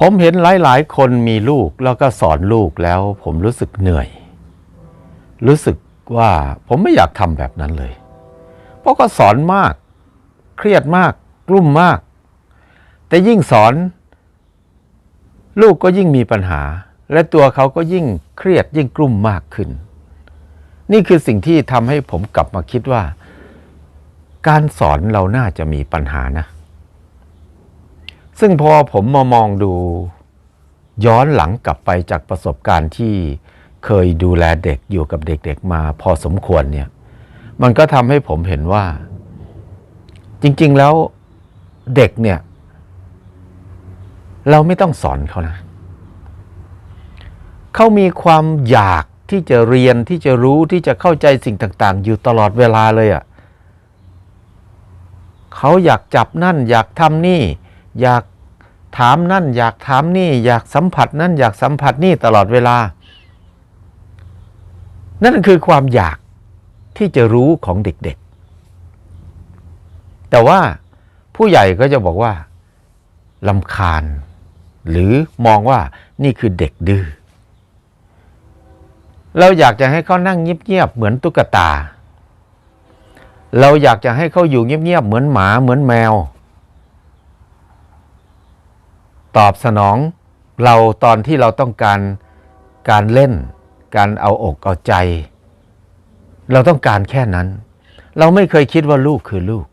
ผมเห็นหลาย ๆ คนมีลูกแล้วก็สอนลูกแล้ว ผมรู้สึกเหนื่อย รู้สึกว่าผมไม่อยากทำแบบนั้นเลย เพราะก็สอนมาก เครียดมาก กลุ้มมาก แต่ยิ่งสอน ลูกก็ยิ่งมีปัญหา และตัวเขาก็ยิ่งเครียดยิ่งกลุ้มมากขึ้น นี่คือสิ่งที่ทำให้ผมกลับมาคิดว่า การสอนเราน่าจะมีปัญหานะ ซึ่งพอผมมามองดู ย้อนหลังกลับไปจากประสบการณ์ที่เคยดูแลเด็กอยู่กับเด็กๆมาพอสมควรเนี่ย มันก็ทำให้ผมเห็นว่า จริง ๆแล้วเด็กเนี่ย เราไม่ต้องสอนเขานะ เขามีความอยากที่จะเรียนที่จะรู้ที่จะเข้าใจสิ่งต่าง ๆ อยู่ตลอดเวลาเลยอะ่ะเขาอยากจับนั่น อยากทำนี่ อยาก ถามนั่นอยากถามนี่อยากสัมผัสนั่นอยากสัมผัสนี่ตลอดเวลา นั่นคือความอยากที่จะรู้ของเด็กๆ แต่ว่าผู้ใหญ่ก็จะบอกว่าลำคาญ หรือมองว่านี่คือเด็กดื้อเราอยากจะให้เขานั่งเงียบๆเหมือนตุ๊กตา เราอยากจะให้เขาอยู่เงียบๆเหมือนหมาเหมือนแมว ตอบสนองเราตอนที่เราต้องการการเล่น การเอาอกเอาใจ เราต้องการแค่นั้น เราไม่เคยคิดว่าลูกคือลูก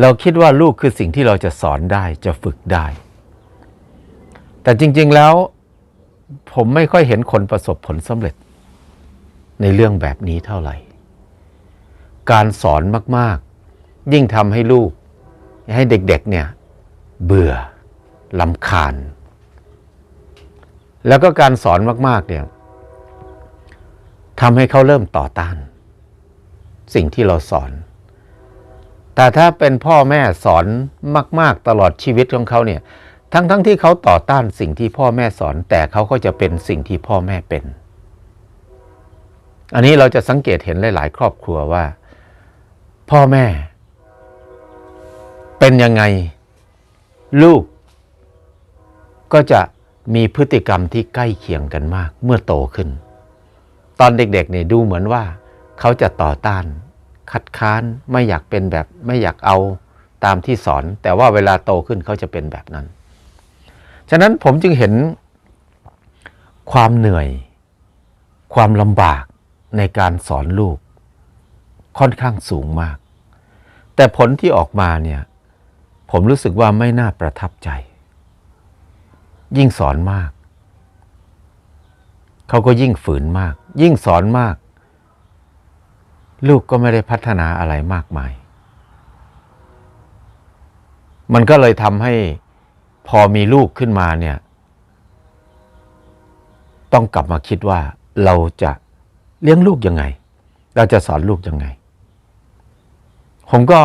เราคิดว่าลูกคือสิ่งที่เราจะสอนได้จะฝึกได้ แต่จริง ๆแล้วผมไม่ค่อยเห็นคนประสบผลสำเร็จ ในเรื่องแบบนี้เท่าไหร่ การสอนมาก ๆ ยิ่งทำให้ลูก ให้เด็ก ๆ เนี่ย เบื่อ ลำคาญ แล้วก็การสอนมากๆเนี่ยทำให้เขาเริ่มต่อต้าน สิ่งที่เราสอน แต่ถ้าเป็นพ่อแม่สอนมาก ๆ ตลอดชีวิตของเขาเนี่ย ทั้งๆทที่เขาต่อต้านสิ่งที่พ่อแม่สอน แต่เขาก็จะเป็นสิ่งที่พ่อแม่เป็น อันนี้เราจะสังเกตเห็นหลาย ๆ ครอบครัวว่า พ่อแม่ เป็นยังไง ลูก ก็จะมีพฤติกรรมที่ใกล้เคียงกันมากเมื่อโตขึ้น ตอนเด็กๆเนี่ยดูเหมือนว่า เขาจะต่อต้าน คัดค้านไม่อยากเป็นแบบไม่อยากเอาตามที่สอน แต่ว่าเวลาโตขึ้นเขาจะเป็นแบบนั้น ฉะนั้นผมจึงเห็นความเหนื่อย ความลำบากในการสอนลูก ค่อนข้างสูงมาก แต่ผลที่ออกมาเนี่ย ผมรู้สึกว่าไม่น่าประทับใจ ยิ่งสอนมาก เขาก็ยิ่งฝืนมาก ยิ่งสอนมาก ลูกก็ไม่ได้พัฒนาอะไรมากมาย มันก็เลยทำให้พอมีลูกขึ้นมาเนี่ย ต้องกลับมาคิดว่าเราจะเลี้ยงลูกยังไง เราจะสอนลูกยังไง ผมก็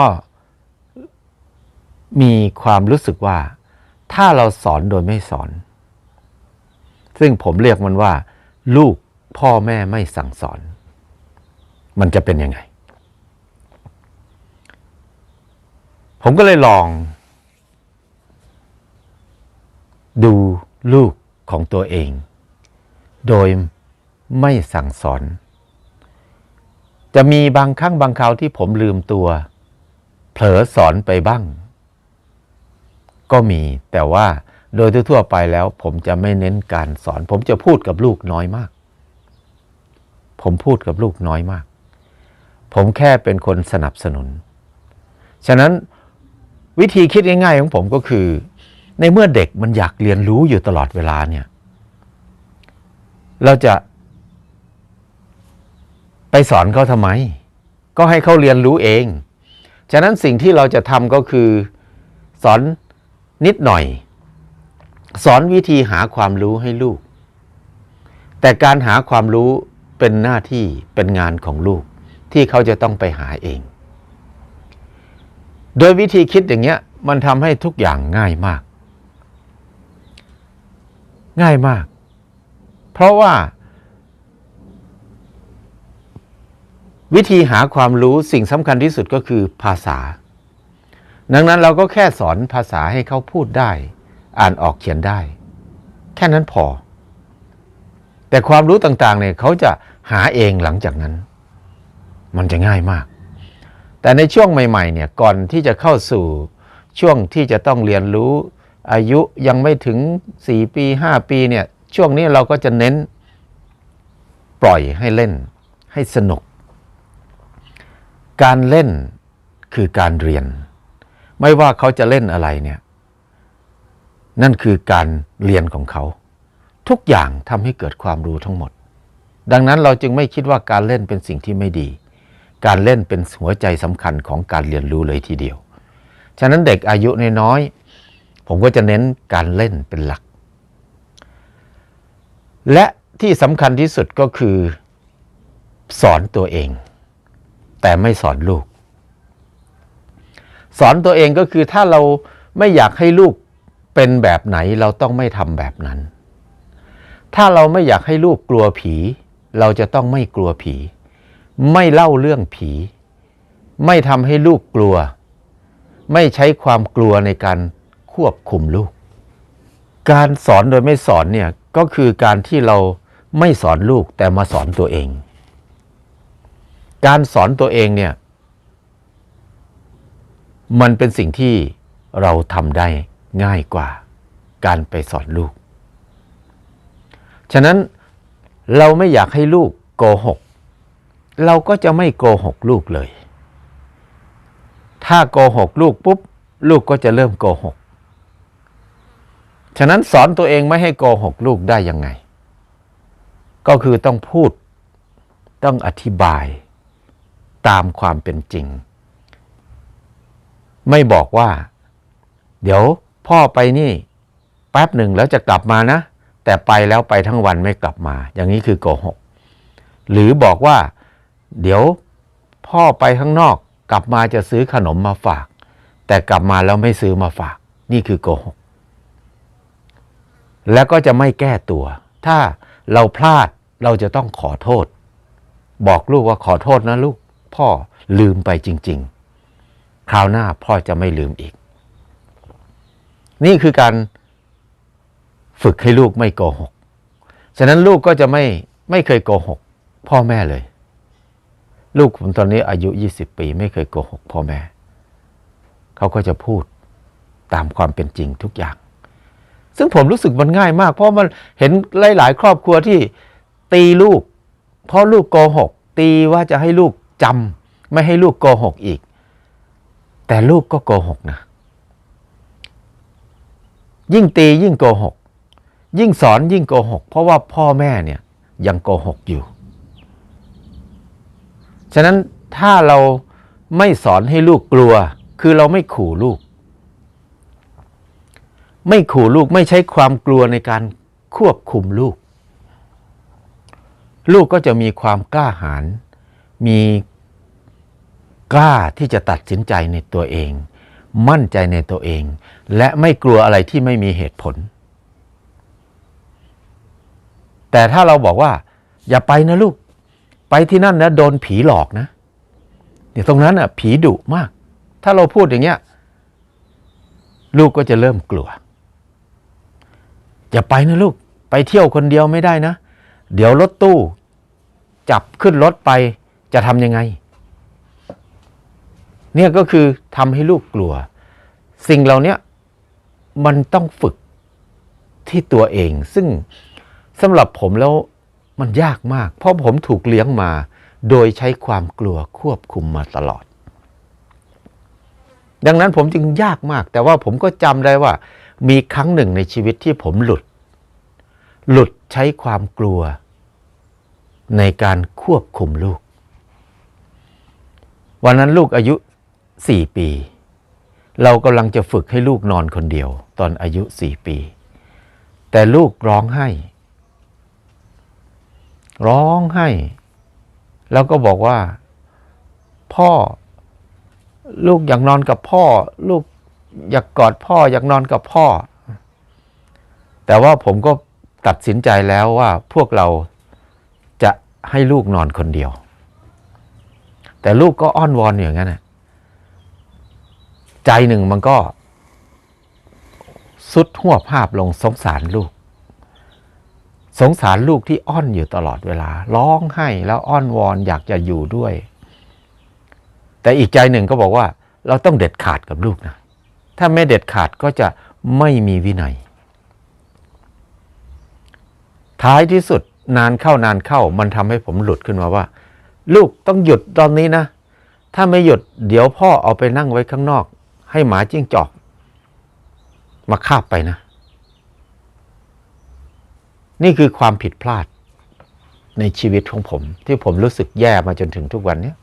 มีความรู้สึกว่า ถ้าเราสอนโดยไม่สอน ซึ่งผมเรียกมันว่า ลูกพ่อแม่ไม่สั่งสอน มันจะเป็นยังไง ผมก็เลยลอง ดูลูกของตัวเอง โดยไม่สั่งสอน จะมีบางครั้งบางคราวที่ผมลืมตัว เผลอสอนไปบ้าง ก็มี แต่ว่าโดยทั่วไปแล้วผมจะไม่เน้นการสอน ผมจะพูดกับลูกน้อยมาก ผมพูดกับลูกน้อยมาก ผมแค่เป็นคนสนับสนุน ฉะนั้นวิธีคิดง่ายๆของผมก็คือ ในเมื่อเด็กมันอยากเรียนรู้อยู่ตลอดเวลาเนี่ยเราจะไปสอนเขาทำไม ก็ให้เขาเรียนรู้เอง ฉะนั้นสิ่งที่เราจะทำก็คือ สอน นิดหน่อย สอนวิธีหาความรู้ให้ลูก แต่การหาความรู้เป็นหน้าที่เป็นงานของลูกที่เขาจะต้องไปหาเอง โดยวิธีคิดอย่างเงี้ยมันทำให้ทุกอย่างง่ายมาก ง่ายมาก เพราะว่า วิธีหาความรู้สิ่งสำคัญที่สุดก็คือภาษา ดังนั้นเราก็แค่สอนภาษาให้เขาพูดได้ อ่านออกเขียนได้ แค่นั้นพอ แต่ความรู้ต่างๆเนี่ยเขาจะหาเองหลังจากนั้น มันจะง่ายมาก แต่ในช่วงใหม่ ๆ เนี่ยก่อนที่จะเข้าสู่ช่วงที่จะต้องเรียนรู้อายุยังไม่ถึง 4 ปี 5 ปีเนี่ยช่วงนี้เราก็จะเน้นปล่อยให้เล่น ให้สนุก การเล่นคือการเรียน ไม่ว่าเขาจะเล่นอะไรเนี่ย นั่นคือการเรียนของเขา ทุกอย่างทำให้เกิดความรู้ทั้งหมด ดังนั้นเราจึงไม่คิดว่าการเล่นเป็นสิ่งที่ไม่ดี การเล่นเป็นหัวใจสำคัญของการเรียนรู้เลยทีเดียว ฉะนั้นเด็กอายุน้อยๆผมก็จะเน้นการเล่นเป็นหลัก และที่สำคัญที่สุดก็คือ สอนตัวเอง แต่ไม่สอนลูก สอนตัวเองก็คือถ้าเราไม่อยากให้ลูกเป็นแบบไหนเราต้องไม่ทำแบบนั้น ถ้าเราไม่อยากให้ลูกกลัวผี เราจะต้องไม่กลัวผี ไม่เล่าเรื่องผี ไม่ทำให้ลูกกลัว ไม่ใช้ความกลัวในการควบคุมลูก การสอนโดยไม่สอนเนี่ยก็คือการที่เราไม่สอนลูกแต่มาสอนตัวเอง การสอนตัวเองเนี่ย มันเป็นสิ่งที่เราทำได้ง่ายกว่าการไปสอนลูก ฉะนั้นเราไม่อยากให้ลูกโกหก เราก็จะไม่โกหกลูกเลย ถ้าโกหกลูกปุ๊บ ลูกก็จะเริ่มโกหก ฉะนั้นสอนตัวเองไม่ให้โกหกลูกได้ยังไง ก็คือต้องพูด ต้องอธิบาย ตามความเป็นจริง ไม่บอกว่า เดี๋ยวพ่อไปนี่ แป๊บหนึ่งแล้วจะกลับมานะ แต่ไปแล้วไปทั้งวันไม่กลับมา อย่างนี้คือโกหก หรือบอกว่า เดี๋ยวพ่อไปข้างนอกกลับมาจะซื้อขนมมาฝาก แต่กลับมาแล้วไม่ซื้อมาฝาก นี่คือโกหก แล้วก็จะไม่แก้ตัว ถ้าเราพลาดเราจะต้องขอโทษ บอกลูกว่าขอโทษนะลูก พ่อลืมไปจริง ๆ คราวหน้าพ่อจะไม่ลืมอีก นี่คือการฝึกให้ลูกไม่โกหก ฉะนั้นลูกก็จะไม่ไม่เคยโกหก พ่อแม่เลย ลูกผมตอนนี้อายุ 20 ปี ไม่เคยโกหก พ่อแม่ เขาก็จะพูดตามความเป็นจริงทุกอย่าง ซึ่งผมรู้สึกมันง่ายมาก เพราะมันเห็นหลาย ๆ ครอบครัวที่ตีลูก เพราะลูกโกหก ตีว่าจะให้ลูกจำไม่ให้ลูกโกหกอีก แต่ลูกก็โกหกนะ ยิ่งตียิ่งโกหก ยิ่งสอนยิ่งโกหก เพราะว่าพ่อแม่เนี่ยยังโกหกอยู่ ฉะนั้นถ้าเราไม่สอนให้ลูกกลัว คือเราไม่ขู่ลูก ไม่ขู่ลูกไม่ใช้ความกลัวในการควบคุมลูก ลูกก็จะมีความกล้าหาญมี กล้าที่จะตัดสินใจในตัวเอง มั่นใจในตัวเอง และไม่กลัวอะไรที่ไม่มีเหตุผล แต่ถ้าเราบอกว่า อย่าไปนะลูก ไปที่นั่นนะโดนผีหลอกนะเดี๋ยวตรงนั้นอะผีดุมาก ถ้าเราพูดอย่างเงี้ยลูกก็จะเริ่มกลัว อย่าไปนะลูก ไปเที่ยวคนเดียวไม่ได้นะ เดี๋ยวรถตู้ จับขึ้นรถไปจะทำยังไง เนี่ยก็คือทำให้ลูกกลัว สิ่งเหล่านี้มันต้องฝึกที่ตัวเอง ซึ่งสำหรับผมแล้วมันยากมาก เพราะผมถูกเลี้ยงมา โดยใช้ความกลัวควบคุมมาตลอด ดังนั้นผมจึงยากมาก แต่ว่าผมก็จำได้ว่า มีครั้งหนึ่งในชีวิตที่ผมหลุด หลุดใช้ความกลัว ในการควบคุมลูก วันนั้นลูกอายุ สี่ปี เรากำลังจะฝึกให้ลูกนอนคนเดียว ตอนอายุสี่ปี แต่ลูกร้องไห้ ร้องไห้ แล้วก็บอกว่า พ่อ ลูกอยากนอนกับพ่อ ลูกอยากกอดพ่อ อยากนอนกับพ่อ แต่ว่าผมก็ตัดสินใจแล้วว่าพวกเราจะให้ลูกนอนคนเดียว แต่ลูกก็อ้อนวอนอย่างนั้นนะ ใจหนึ่งมันก็สุดหัวภาพลงสงสารลูก สงสารลูกที่อ้อนอยู่ตลอดเวลา ร้องไห้แล้วอ้อนวอนอยากจะอยู่ด้วย แต่อีกใจหนึ่งก็บอกว่า เราต้องเด็ดขาดกับลูกนะ ถ้าไม่เด็ดขาดก็จะไม่มีวินัย ท้ายที่สุดนานเข้านานเข้ามันทำให้ผมหลุดขึ้นมาว่า ลูกต้องหยุดตอนนี้นะ ถ้าไม่หยุดเดี๋ยวพ่อเอาไปนั่งไว้ข้างนอก ให้หมาจิ้งจอก มาคาบไปนะ นี่คือความผิดพลาดในชีวิตของผม ที่ผมรู้สึกแย่มาจนถึงทุกวันนี้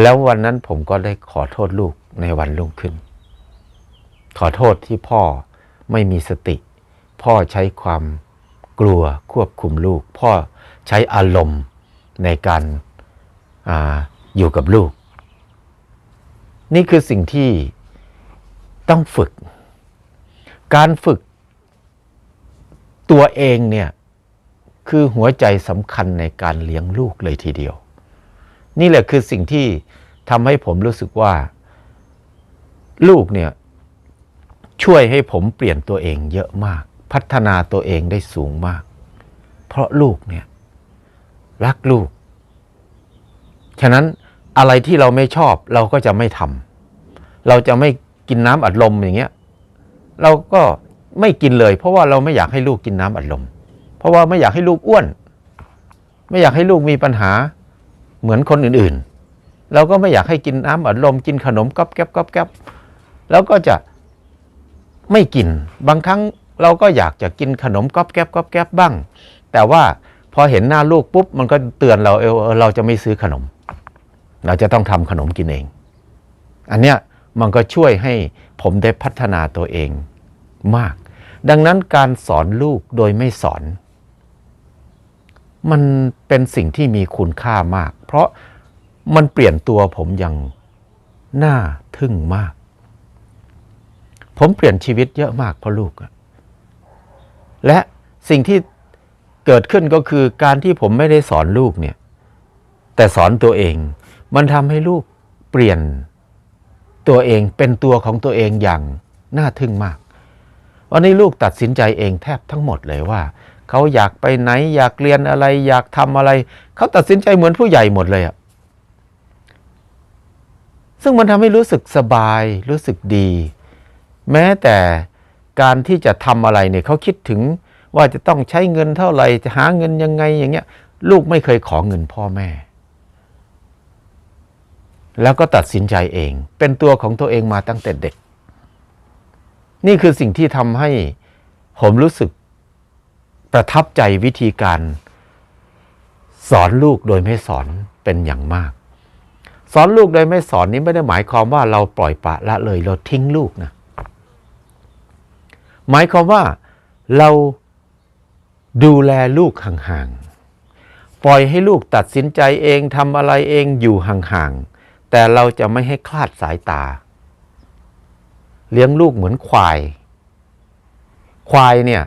แล้ววันนั้นผมก็ได้ขอโทษลูกในวันรุ่งขึ้น ขอโทษที่พ่อไม่มีสติ พ่อใช้ความกลัวควบคุมลูก พ่อใช้อารมณ์ในการอาอยู่กับลูก นี่คือสิ่งที่ ต้องฝึก การฝึกตัวเองเนี่ยคือหัวใจสำคัญในการเลี้ยงลูกเลยทีเดียว นี่แหละคือสิ่งที่ทำให้ผมรู้สึกว่า ลูกเนี่ยช่วยให้ผมเปลี่ยนตัวเองเยอะมาก พัฒนาตัวเองได้สูงมาก เพราะลูกเนี่ยรักลูก ฉะนั้นอะไรที่เราไม่ชอบเราก็จะไม่ทำเราจะไม่ กินน้ำอัดลมอย่างเงี้ยเราก็ไม่กินเลย เพราะว่าเราไม่อยากให้ลูกกินน้ำอัดลม เพราะว่าไม่อยากให้ลูกอ้วน ไม่อยากให้ลูกมีปัญหาเหมือนคนอื่นๆ เราก็ไม่อยากให้กินน้ำอัดลม กินขนมก๊อบแก๊บก๊อบแก๊บแล้วก็จะไม่กินบางครั้งเราก็อยากจะกินขนมก๊อบแก๊บก๊อบแก๊บบ้าง แต่ว่าพอเห็นหน้าลูกปุ๊บมันก็เตือนเราเออเออเราจะไม่ซื้อขนม เราจะต้องทำขนมกินเอง อันเนี้ย มันก็ช่วยให้ผมได้พัฒนาตัวเองมาก ดังนั้นการสอนลูกโดยไม่สอน มันเป็นสิ่งที่มีคุณค่ามาก เพราะมันเปลี่ยนตัวผมอย่างน่าทึ่งมาก ผมเปลี่ยนชีวิตเยอะมากเพราะลูกอะและสิ่งที่เกิดขึ้นก็คือการที่ผมไม่ได้สอนลูกเนี่ย แต่สอนตัวเอง มันทำให้ลูกเปลี่ยน ตัวเองเป็นตัวของตัวเองอย่างน่าทึ่งมาก วันนี้ลูกตัดสินใจเองแทบทั้งหมดเลยว่า เขาอยากไปไหนอยากเรียนอะไร อยากทำอะไร เขาตัดสินใจเหมือนผู้ใหญ่หมดเลยอะซึ่งมันทำให้รู้สึกสบายรู้สึกดี แม้แต่การที่จะทำอะไรเนี่ยเขาคิดถึงว่าจะต้องใช้เงินเท่าไหร่จะหาเงินยังไงอย่างเงี้ย ลูกไม่เคยขอเงินพ่อแม่ แล้วก็ตัดสินใจเอง เป็นตัวของตัวเองมาตั้งแต่เด็ก นี่คือสิ่งที่ทำให้ผมรู้สึกประทับใจวิธีการสอนลูกโดยไม่สอนเป็นอย่างมาก สอนลูกโดยไม่สอนนี้ไม่ได้หมายความว่าเราปล่อยปละละเลยเราทิ้งลูกนะหมายความว่าเราดูแลลูกห่างๆ ปล่อยให้ลูกตัดสินใจเองทำอะไรเองอยู่ห่างๆ แต่เราจะไม่ให้คลาดสายตา เลี้ยงลูกเหมือนควาย ควายเนี่ย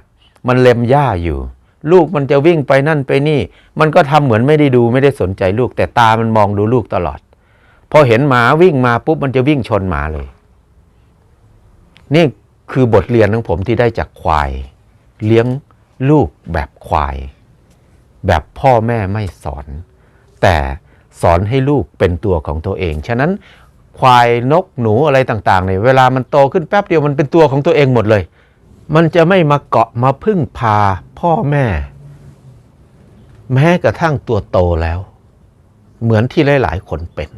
มันเล็มหญ้าอยู่ ลูกมันจะวิ่งไปนั่นไปนี่ มันก็ทำเหมือนไม่ได้ดูไม่ได้สนใจลูก แต่ตามันมองดูลูกตลอด พอเห็นหมาวิ่งมาปุ๊บมันจะวิ่งชนหมาเลย นี่คือบทเรียนของผมที่ได้จากควาย เลี้ยงลูกแบบควาย แบบพ่อแม่ไม่สอน แต่ สอนให้ลูกเป็นตัวของตัวเอง ฉะนั้นควายนกหนูอะไรต่างๆเนี่ยเวลามันโตขึ้นแป๊บเดียวมันเป็นตัวของตัวเองหมดเลย มันจะไม่มาเกาะมาพึ่งพาพ่อแม่ แม้กระทั่งตัวโตแล้ว เหมือนที่หลายๆคนเป็น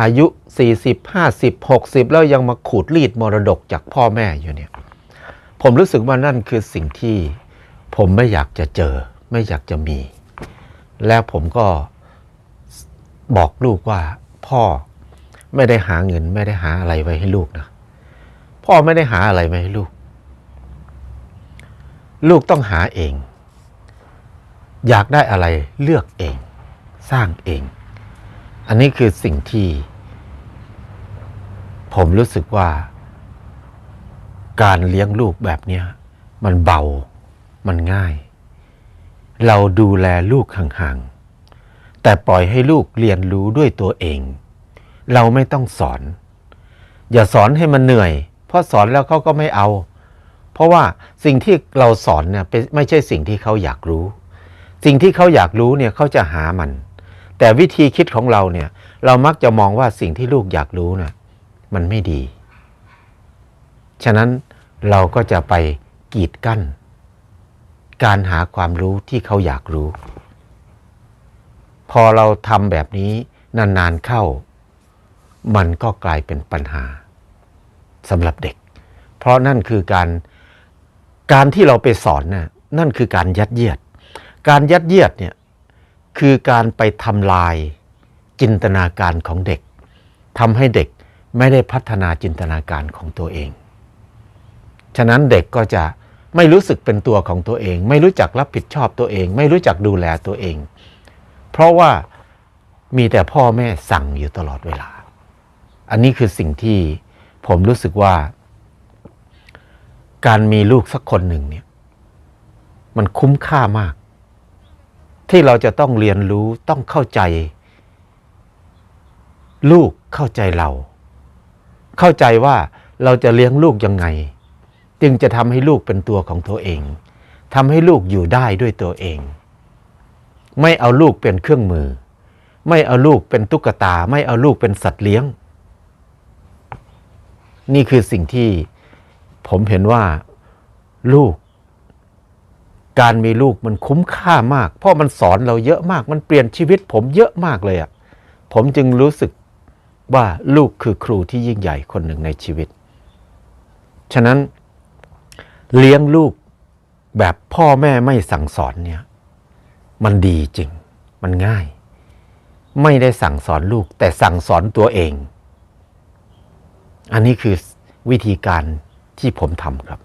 อายุ 40 50 60 แล้วยังมาขูดรีดมรดกจากพ่อแม่อยู่เนี่ย ผมรู้สึกว่านั่นคือสิ่งที่ผมไม่อยากจะเจอ ไม่อยากจะมี แล้วผมก็บอกลูกว่าพ่อไม่ได้หาเงินไม่ได้หาอะไรไว้ให้ลูกนะพ่อไม่ได้หาอะไรไว้ให้ลูก ลูกต้องหาเอง อยากได้อะไรเลือกเอง สร้างเอง อันนี้คือสิ่งที่ ผมรู้สึกว่า การเลี้ยงลูกแบบนี้มันเบามันง่าย เราดูแลลูกห่างๆ แต่ปล่อยให้ลูกเรียนรู้ด้วยตัวเอง เราไม่ต้องสอน อย่าสอนให้มันเหนื่อย เพราะสอนแล้วเขาก็ไม่เอา เพราะว่าสิ่งที่เราสอนเนี่ยเป็นไม่ใช่สิ่งที่เขาอยากรู้ สิ่งที่เขาอยากรู้เนี่ยเขาจะหามัน แต่วิธีคิดของเราเนี่ย เรามักจะมองว่าสิ่งที่ลูกอยากรู้น่ะมันไม่ดี ฉะนั้นเราก็จะไปกีดกั้น การหาความรู้ที่เขาอยากรู้ พอเราทำแบบนี้นานๆเข้า มันก็กลายเป็นปัญหาสำหรับเด็ก เพราะนั่นคือการการที่เราไปสอนน่ะนั่นคือการยัดเยียด การยัดเยียดเนี่ยคือการไปทำลายจินตนาการของเด็กทำให้เด็กไม่ได้พัฒนาจินตนาการของตัวเอง ฉะนั้นเด็กก็จะ ไม่รู้สึกเป็นตัวของตัวเอง ไม่รู้จักรับผิดชอบตัวเอง ไม่รู้จักดูแลตัวเอง เพราะว่ามีแต่พ่อแม่สั่งอยู่ตลอดเวลา อันนี้คือสิ่งที่ผมรู้สึกว่า การมีลูกสักคนหนึ่งเนี่ย มันคุ้มค่ามาก ที่เราจะต้องเรียนรู้ต้องเข้าใจ ลูกเข้าใจเรา เข้าใจว่าเราจะเลี้ยงลูกยังไง จึงจะทำให้ลูกเป็นตัวของตัวเองทำให้ลูกอยู่ได้ด้วยตัวเอง ไม่เอาลูกเป็นเครื่องมือ ไม่เอาลูกเป็นตุ๊กตา ไม่เอาลูกเป็นสัตว์เลี้ยง นี่คือสิ่งที่ผมเห็นว่าลูก การมีลูกมันคุ้มค่ามาก เพราะมันสอนเราเยอะมาก มันเปลี่ยนชีวิตผมเยอะมากเลยอะ่ะผมจึงรู้สึกว่าลูกคือครูที่ยิ่งใหญ่คนหนึ่งในชีวิต ฉะนั้น เลี้ยงลูกแบบพ่อแม่ไม่สั่งสอนเนี่ย มันดีจริง มันง่าย ไม่ได้สั่งสอนลูก แต่สั่งสอนตัวเอง อันนี้คือวิธีการที่ผมทำครับ